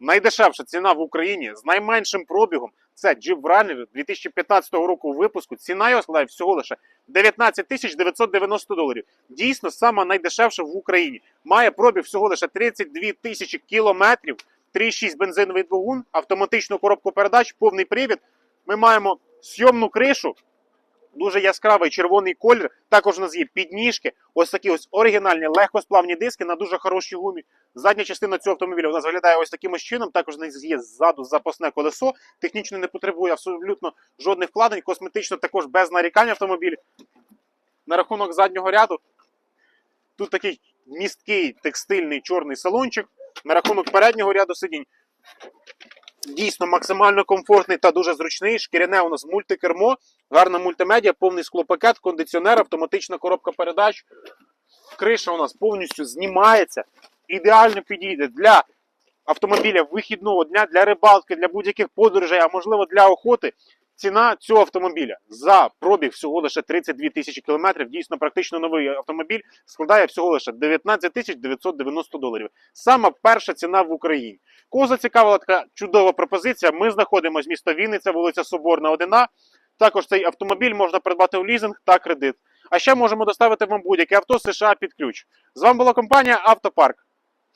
Найдешевша ціна в Україні з найменшим пробігом це Jeep Wrangler 2015 року випуску. Ціна його складає всього лише 19 тисяч 990 доларів. Дійсно, сама найдешевша в Україні. Має пробіг всього лише 32 тисячі кілометрів, 3,6 бензиновий двигун, автоматичну коробку передач, повний привід. Ми маємо сйомну кришу, дуже яскравий червоний колір. Також у нас є підніжки, ось такі ось оригінальні легкосплавні диски на дуже хорошій гумі. Задня частина цього автомобіля у нас виглядає ось таким чином. Також у нас є ззаду запасне колесо. Технічно не потребує абсолютно жодних вкладень. Косметично також без нарікань автомобіль. На рахунок заднього ряду. Тут такий місткий текстильний чорний салончик. На рахунок переднього ряду сидінь. Дійсно максимально комфортний та дуже зручний. Шкіряне у нас мультикермо, гарна мультимедіа, повний склопакет, кондиціонер, автоматична коробка передач. Криша у нас повністю знімається. Ідеально підійде для автомобіля вихідного дня, для рибалки, для будь-яких подорожей, а можливо для охоти. Ціна цього автомобіля за пробіг всього лише 32 тисячі кілометрів. Дійсно, практично новий автомобіль складає всього лише 19 тисяч 990 доларів. Сама перша ціна в Україні. Кого зацікавила така чудова пропозиція? Ми знаходимося місто Вінниця, вулиця Соборна, 1А. Також цей автомобіль можна придбати у лізинг та кредит. А ще можемо доставити вам будь-яке авто США під ключ. З вами була компанія Автопарк.